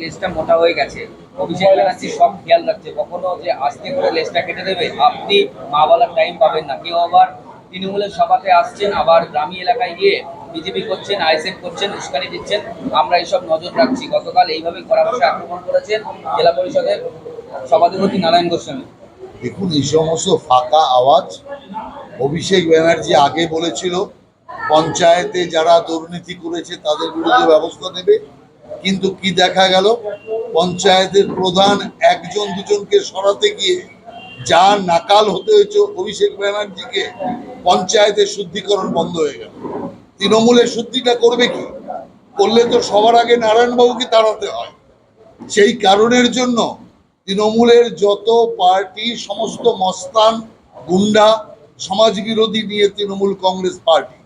লেজটা মোটা হয়ে গেছে। অভিষেক ব্যানার্জি সব খেয়াল রাখছে। কখনো যে আস্তে করে লেজটা কেটে দেবে, আপনি মা বলার টাইম পাবেন না। কেউ আবার তৃণমূলের সভাতে আসছেন, আবার গ্রামী এলাকায় গিয়ে বিজেপি করছেন আইএসএফ করছেন, উস্কানি দিচ্ছেন। আমরা এইসব নজর রাখছি। গতকাল এইভাবে কড়া ভাষায় আক্রমণ করেছেন জেলা পরিষদের সভাধিপতি নারায়ণ গোস্বামী। দেখুন, এই সমস্ত ফাঁকা আওয়াজ অভিষেক ব্যানার্জি আগে বলেছিল, পঞ্চায়েতে যারা দুর্নীতি করেছে তাদের বিরুদ্ধে ব্যবস্থা নেবে। কিন্তু কি দেখা গেল? পঞ্চায়েতের প্রধান একজন দুজনকে সরাতে গিয়ে যা নাকাল হতে হয়েছে অভিষেক ব্যানার্জিকে পঞ্চায়েতের শুদ্ধিকরণ বন্ধ হয়ে গেল। তৃণমূলের শুদ্ধিটা করবে কি? করলে তো সবার আগে নারায়ণবাবুকে তাড়াতে হয়। সেই কারণের জন্য তৃণমূলের যত পার্টি, সমস্ত মস্তান, গুন্ডা সমাজ বিরোধী নিয়ে তৃণমূল কংগ্রেস পার্টি।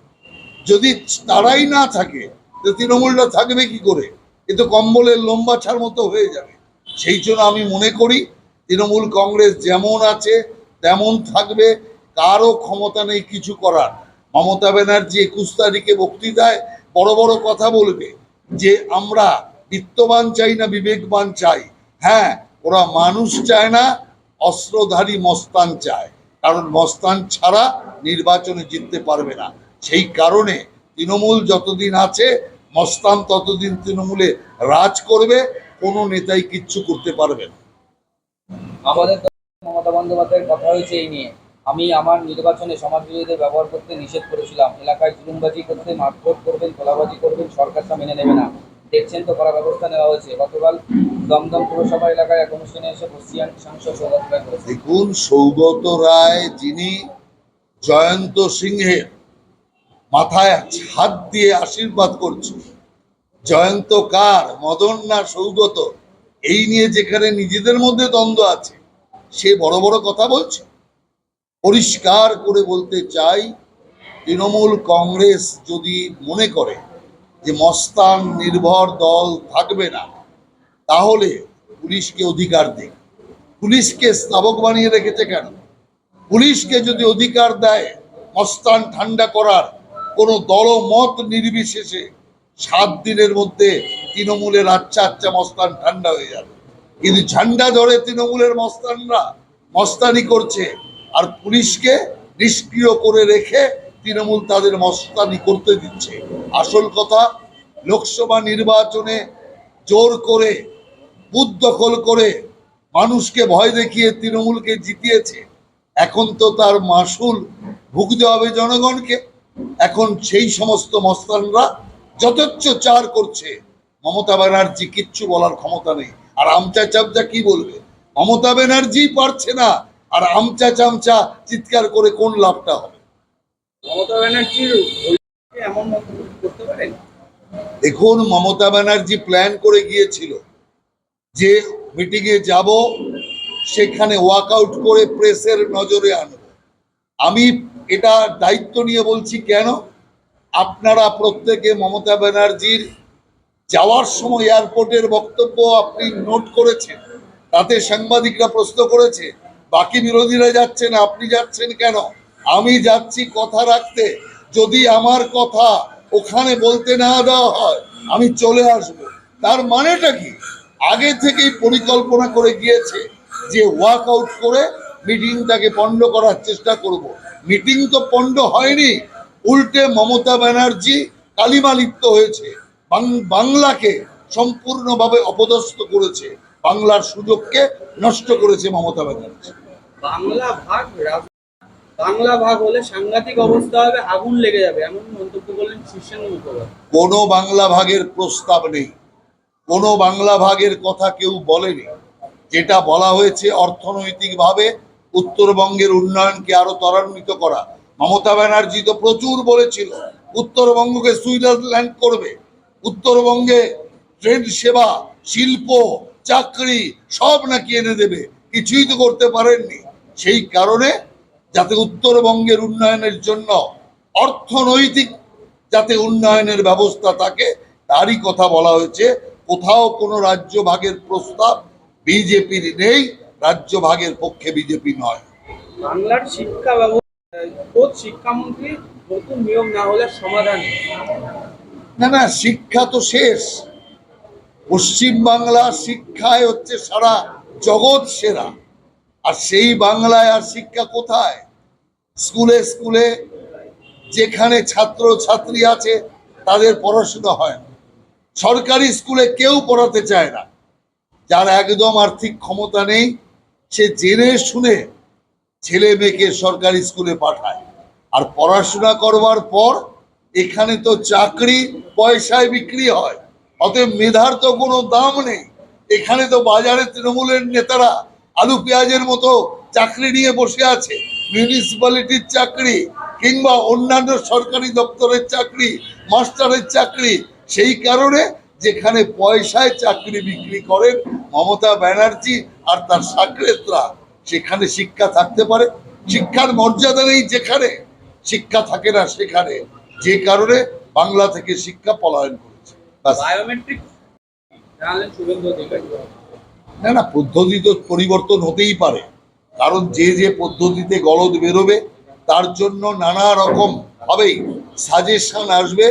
যদি তারাই না থাকে, তো তৃণমূলটা থাকবে কি করে? এ তো কম্বলের লম্বা ছাড় মতো হয়ে যাবে। সেই জন্য আমি মনে করি, তৃণমূল কংগ্রেস যেমন আছে, তেমন থাকবে, কারও ক্ষমতা নেই কিছু করার। মমতা ব্যানার্জি একুশ তারিখে বক্তৃতায় বড় বড় কথা বলবে যে, আমরা বিত্তবান চাই না, বিবেকবান চাই। হ্যাঁ ওরা মানুষ চায় না, অস্ত্রধারী মস্তান চায়। কারণ মস্তান ছাড়া নির্বাচনে জিততে পারবে না। সেই কারণে তৃণমূল যতদিন আছে মস্তান ততদিন তৃণমূলে রাজ করবে কোনো নেতাই কিচ্ছু করতে পারবে না। আমাদের মমতা বন্দ্যোপাধ্যায়ের কথা হয়েছে এই নিয়ে। আমি আমার নির্বাচনে সমাজবিরোধীদের ব্যবহার করতে নিষেধ করেছিলাম। এলাকায় জুলুমবাজি করতে মারধর করবেন তোলাবাজি করবেন সরকার তা মেনে নেবে না। দেখছেন তো করা ব্যবস্থা নেওয়া হয়েছে। গতকাল দমদম পুরসভা এলাকায় এক অনুষ্ঠানে এসে বসিয়ান সাংসদ সৌগত রায় দেখুন সৌগত রায় যিনি জয়ন্ত সিংহের মাথায় হাত দিয়ে আশীর্বাদ করছে। জয়ন্ত কার মদন না সৌগত, এই নিয়ে যেখানে নিজেদের মধ্যে দ্বন্দ্ব আছে, সে বড় বড় কথা বলছে? পরিষ্কার করে বলতে চাই, তৃণমূল কংগ্রেস যদি মনে করে যে মস্তান নির্ভর দল থাকবে না, তাহলে পুলিশকে অধিকার দিক পুলিশকে স্থাবক বানিয়ে রেখেছে কেন? পুলিশকে যদি অধিকার দেয়, মস্তান ঠান্ডা করার কোনো দলমত নির্বিশেষে সাত দিনের মধ্যে তৃণমূলের আচ্ছা আচ্ছা মস্তান ঠান্ডা হয়ে যাবে। কিন্তু ঝান্ডা ধরে তৃণমূলের মস্তানরা মস্তানি করছে আর পুলিশকে নিষ্ক্রিয় করে রেখে তৃণমূল তাদের মস্তানি করতে দিচ্ছে। আসল কথা, লোকসভা নির্বাচনে জোর করে, বুথ দখল করে মানুষকে ভয় দেখিয়ে তৃণমূলকে জিতিয়েছে। এখন তো তার মাসুল ভুগতে হবে জনগণকে। এখন সেই সমস্ত মস্তানরা যথেচ্ছ চার করছে। মমতা ব্যানার্জি কিচ্ছু বলার ক্ষমতা নেই। আর আমচা চামচা কি বলবে? মমতা ব্যানার্জি পারছে না। আর আমচা চামচা চিৎকার করে কোন লাভটা হবে? মমতা ব্যানার্জির এমন করতে পারেন দেখুন মমতা ব্যানার্জি প্ল্যান করে গিয়েছিল যে মিটিংয়ে যাব সেখানে ওয়াকআউট করে প্রেসের নজরে আনব। আমি এটা দায়িত্ব নিয়ে বলছি কেন? আপনারা প্রত্যেকে মমতা ব্যানার্জির যাওয়ার সময় এয়ারপোর্টের বক্তব্য আপনি নোট করেছেন, তাতে সাংবাদিকরা প্রশ্ন করেছে, বাকি বিরোধীরা যাচ্ছেন, আপনি যাচ্ছেন কেন? আমি যাচ্ছি কথা রাখতে, যদি আমার কথা ওখানে বলতে না দেওয়া হয়, আমি চলে আসব। তার মানেটা কি? আগে থেকেই পরিকল্পনা করে গিয়েছে যে ওয়াক আউট করে মিটিংটাকে পণ্ড করার চেষ্টা করব। মিটিং তো পণ্ড হয়নি। উল্টে মমতা ব্যানার্জি কালিমা লিপ্ত হয়েছে বাংলাকে সম্পূর্ণভাবে অপদস্থ করেছে। বাংলার সুযোগকে নষ্ট করেছে মমতা ব্যানার্জি। বাংলা ভাগ বাংলা ভাগ হলে সাংঘাতিক অবস্থা হবে আগুন লেগে যাবে এমন মন্তব্য করলেন শীর্ষেন্দু মুখোপাধ্যায় কোনো বাংলা ভাগের প্রস্তাব নেই। কোনো বাংলা ভাগের কথা কেউ বলেনি। যেটা বলা হয়েছে অর্থনৈতিকভাবে উত্তরবঙ্গের উন্নয়নকে আরও ত্বরান্বিত করা। মমতা ব্যানার্জি তো প্রচুর বলেছিল, উত্তরবঙ্গকে সুইজারল্যান্ড করবে। উত্তরবঙ্গে ট্রেন সেবা, শিল্প, চাকরি সব নাকি এনে দেবে। কিছুই তো করতে পারেননি। সেই কারণে যাতে উত্তরবঙ্গের উন্নয়নের জন্য অর্থনৈতিক যাতে উন্নয়নের ব্যবস্থা থাকে, তারই কথা বলা হয়েছে। কোথাও কোনো রাজ্য ভাগের প্রস্তাব, বিজেপির নেই। রাজ্য ভাগের পক্ষে বিজেপি নয়। বাংলার শিক্ষা ব্যবস্থা শিক্ষামন্ত্রী নতুন নিয়ম না হলে সমাধান না না শিক্ষা তো শেষ। পশ্চিম বাংলা শিক্ষায় হচ্ছে সারা জগৎ সেরা। আর সেই বাংলায় আর শিক্ষা কোথায়? স্কুলে স্কুলে যেখানে ছাত্র ছাত্রী আছে তাদের পড়াশোনা হয় না। সরকারি স্কুলে কেউ পড়াতে চায় না। যার একদম আর্থিক ক্ষমতা নেই সে জেনে শুনে ছেলে মেয়েকে সরকারি স্কুলে পাঠায়। আর পড়াশোনা করবার পর এখানে তো চাকরি পয়সায় বিক্রি হয়, অতএব মেধার তো কোনো দাম নেই। এখানে তো বাজারে তৃণমূলের নেতারা আলু পেঁয়াজের মতো চাকরি নিয়ে বসে আছে মিউনিসিপ্যালিটির চাকরি কিংবা অন্যান্য সরকারি দপ্তরের চাকরি মাস্টারের চাকরি, সেই কারণে যেখানে পয়সায় চাকরি বিক্রি করেন মমতা ব্যানার্জি আর তার সাকরেতরা সেখানে শিক্ষা থাকতে পারে। শিক্ষার মর্যাদা নেই যেখানে শিক্ষা থাকে না সেখানে। যে কারণে বাংলা থেকে শিক্ষা পলায়ন করেছে। না না পদ্ধতি তো পরিবর্তন হতেই পারে। কারণ যে যে পদ্ধতিতে গলদ বেরোবে তার জন্য নানা রকম ভাবেই সাজেশন আসবে।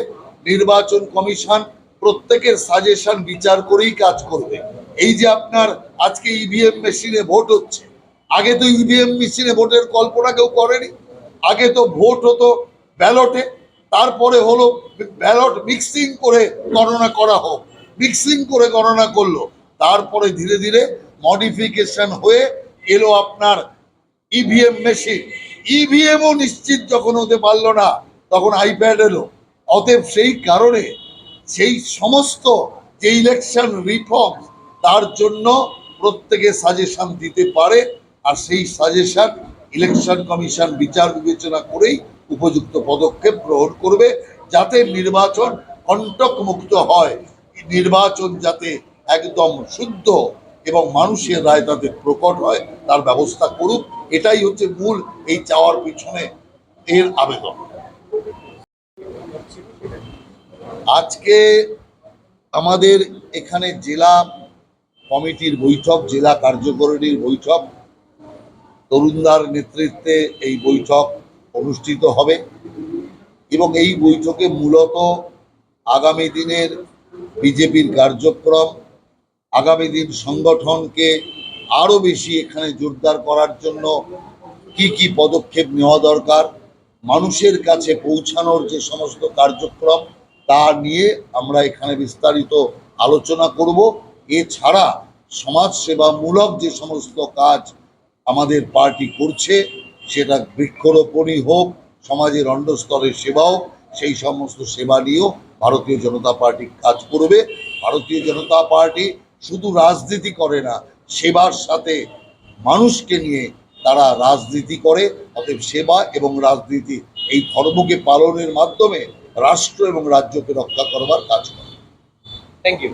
নির্বাচন কমিশন প্রত্যেকের সাজেশন বিচার করেই কাজ করবে। এই যে আপনার আজকে ইভিএম মেশিনে ভোট হচ্ছে, আগে তো ইভিএম মেশিনে ভোটের কল্পনা কেউ করেনি, আগে তো ভোট হতো ব্যালটে তারপরে হলো ব্যালট মিক্সিং করে গণনা করা হোক মিক্সিং করে গণনা করল, তারপরে ধীরে ধীরে মডিফিকেশন হয়ে এলো আপনার ইভিএম মেশিন ইভিএমও নিশ্চিত যখন হতে পারল না, তখন আইপ্যাড এলো, অতএব সেই কারণে সেই সমস্ত যে ইলেকশন রিফর্ম তার জন্য প্রত্যেকে সাজেশন দিতে পারে আর সেই সাজেশন ইলেকশন কমিশন বিচার বিবেচনা করেই উপযুক্ত পদক্ষেপ গ্রহণ করবে যাতে নির্বাচন কণ্টক মুক্ত হয়। নির্বাচন যাতে একদম শুদ্ধ এবং মানুষের রায় তাতে প্রকট হয়, তার ব্যবস্থা করুক, এটাই হচ্ছে মূল এই চাওয়ার পিছনে এর আবেদন। আজকে আমাদের এখানে জেলা কমিটির বৈঠক, জেলা কার্যকরণীর বৈঠক, তরুণদার নেতৃত্বে এই বৈঠক অনুষ্ঠিত হবে এবং এই বৈঠকে মূলত আগামী দিনের বিজেপির কার্যক্রম, আগামী দিন সংগঠনকে আরও বেশি এখানে জোরদার করার জন্য কি কি পদক্ষেপ নেওয়া দরকার, মানুষের কাছে পৌঁছানোর যে সমস্ত কার্যক্রম তা নিয়ে আমরা এখানে বিস্তারিত আলোচনা করব। এছাড়া সমাজসেবামূলক যে সমস্ত কাজ আমাদের পার্টি করছে, সেটা বৃক্ষরোপণই হোক, সমাজের অন্ডস্তরের সেবা হোক, সেই সমস্ত সেবা নিয়েও ভারতীয় জনতা পার্টি কাজ করবে। ভারতীয় জনতা পার্টি শুধু রাজনীতি করে না, সেবার সাথে মানুষকে নিয়ে তারা রাজনীতি করে, অতএব সেবা এবং রাজনীতি এই ধর্মকে পালনের মাধ্যমে রাষ্ট্র এবং রাজ্যকে রক্ষা করবার কাজ করে। Thank you